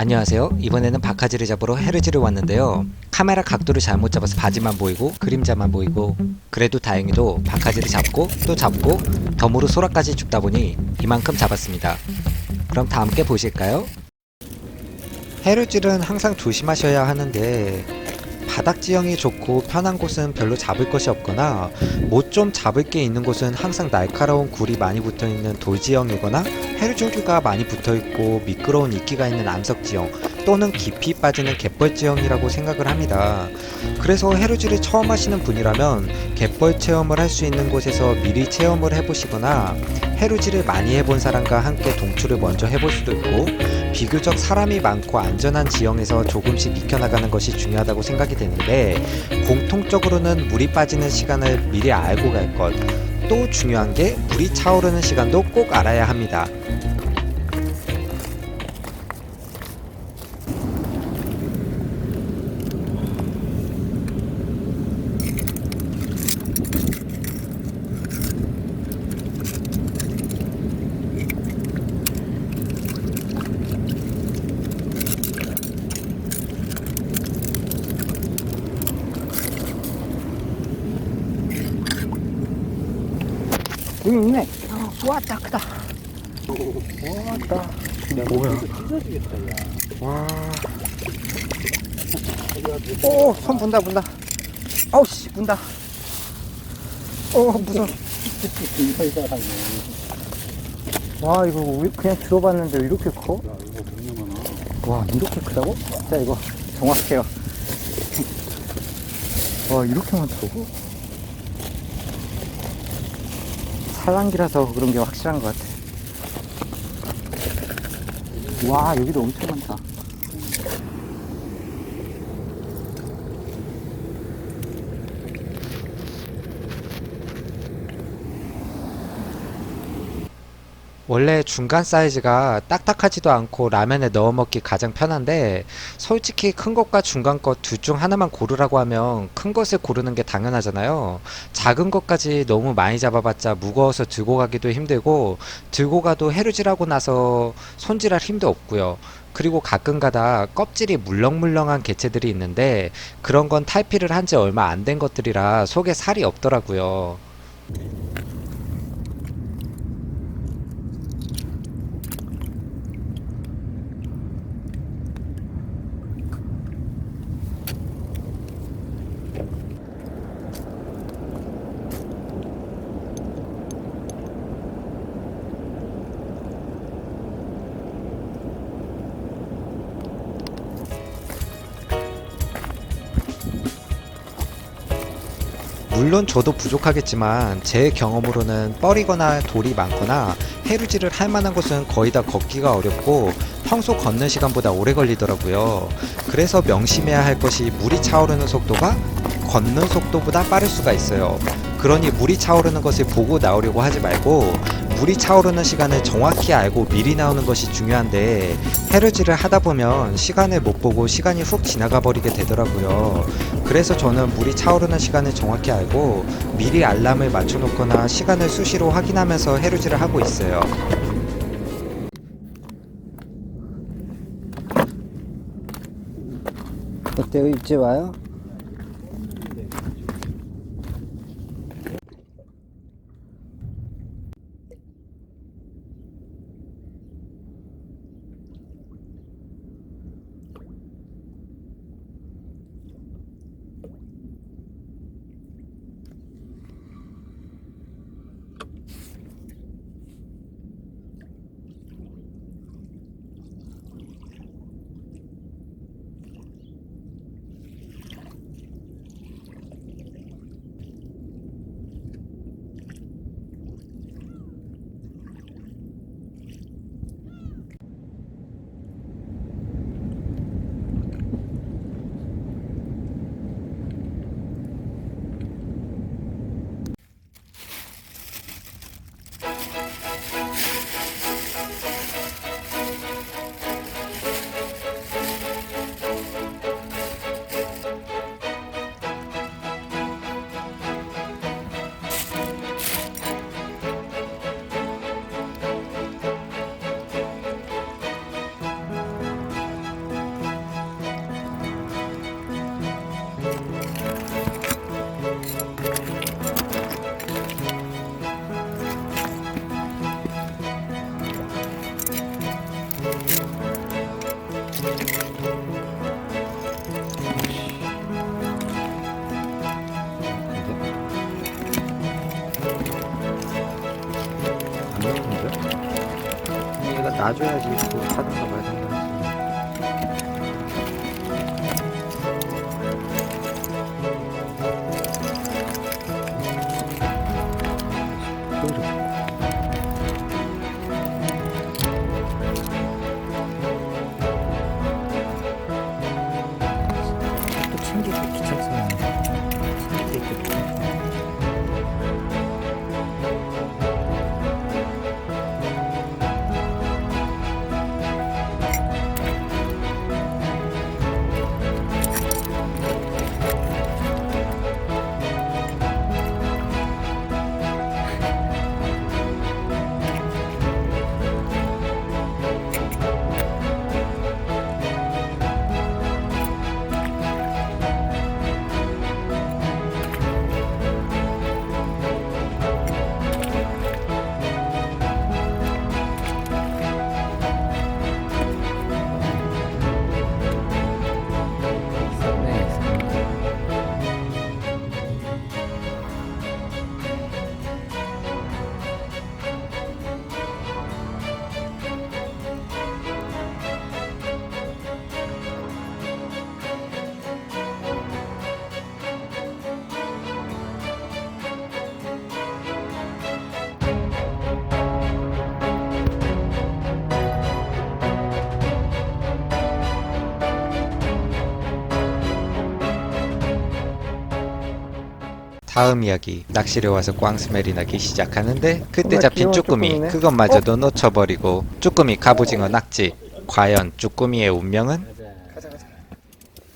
안녕하세요. 이번에는 바카지를 잡으러 헤르지를 왔는데요. 카메라 각도를 잘못 잡아서 바지만 보이고 그림자만 보이고 그래도 다행히도 바카지를 잡고 또 잡고 덤으로 소라까지 줍다 보니 이만큼 잡았습니다. 그럼 다 함께 보실까요? 헤르질은 항상 조심하셔야 하는데 바닥 지형이 좋고 편한 곳은 별로 잡을 것이 없거나 못 좀 잡을 게 있는 곳은 항상 날카로운 굴이 많이 붙어 있는 돌 지형이거나 해루줄기가 많이 붙어 있고 미끄러운 이끼가 있는 암석 지형 또는 깊이 빠지는 갯벌 지형이라고 생각을 합니다. 그래서 해루질을 처음 하시는 분이라면 갯벌 체험을 할 수 있는 곳에서 미리 체험을 해보시거나 해루질을 많이 해본 사람과 함께 동출을 먼저 해볼 수도 있고 비교적 사람이 많고 안전한 지형에서 조금씩 익혀나가는 것이 중요하다고 생각이 되는데 공통적으로는 물이 빠지는 시간을 미리 알고 갈 것. 또 중요한 게 물이 차오르는 시간도 꼭 알아야 합니다. 여기 있네. 왔다, 크다. 왔다. 뭐야? 와. 오, 손 분다, 분다. 아우, 씨, 분다. 오, 무서워. 와, 이거 왜 그냥 들어봤는데 이렇게 커? 와, 이렇게 크다고? 진짜 이거 정확해요. 와, 이렇게 많다고? 산란기라서 그런 게 확실한 것 같아. 와, 여기도 엄청 많다. 원래 중간 사이즈가 딱딱하지도 않고 라면에 넣어 먹기 가장 편한데 솔직히 큰 것과 중간 것 둘 중 하나만 고르라고 하면 큰 것을 고르는 게 당연하잖아요. 작은 것까지 너무 많이 잡아봤자 무거워서 들고 가기도 힘들고 들고 가도 해루질하고 나서 손질할 힘도 없고요. 그리고 가끔 가다 껍질이 물렁물렁한 개체들이 있는데 그런 건 탈피를 한 지 얼마 안 된 것들이라 속에 살이 없더라고요. 물론 저도 부족하겠지만 제 경험으로는 뻘이거나 돌이 많거나 해루질을 할 만한 곳은 거의 다 걷기가 어렵고 평소 걷는 시간보다 오래 걸리더라고요. 그래서 명심해야 할 것이 물이 차오르는 속도가 걷는 속도보다 빠를 수가 있어요. 그러니 물이 차오르는 것을 보고 나오려고 하지 말고 물이 차오르는 시간을 정확히 알고 미리 나오는 것이 중요한데 해루질을 하다 보면 시간을 못 보고 시간이 훅 지나가 버리게 되더라고요. 그래서 저는 물이 차오르는 시간을 정확히 알고 미리 알람을 맞춰 놓거나 시간을 수시로 확인하면서 해루질을 하고 있어요. 어때요? 입질 와요? 놔줘야지 또 타든가 말든가 다음 이야기 낚시를 와서 꽝 스멜이 나기 시작하는데 그때 잡힌 쭈꾸미 쭈꾸미네. 그것마저도 놓쳐버리고 쭈꾸미 갑오징어 낙지 과연 쭈꾸미의 운명은?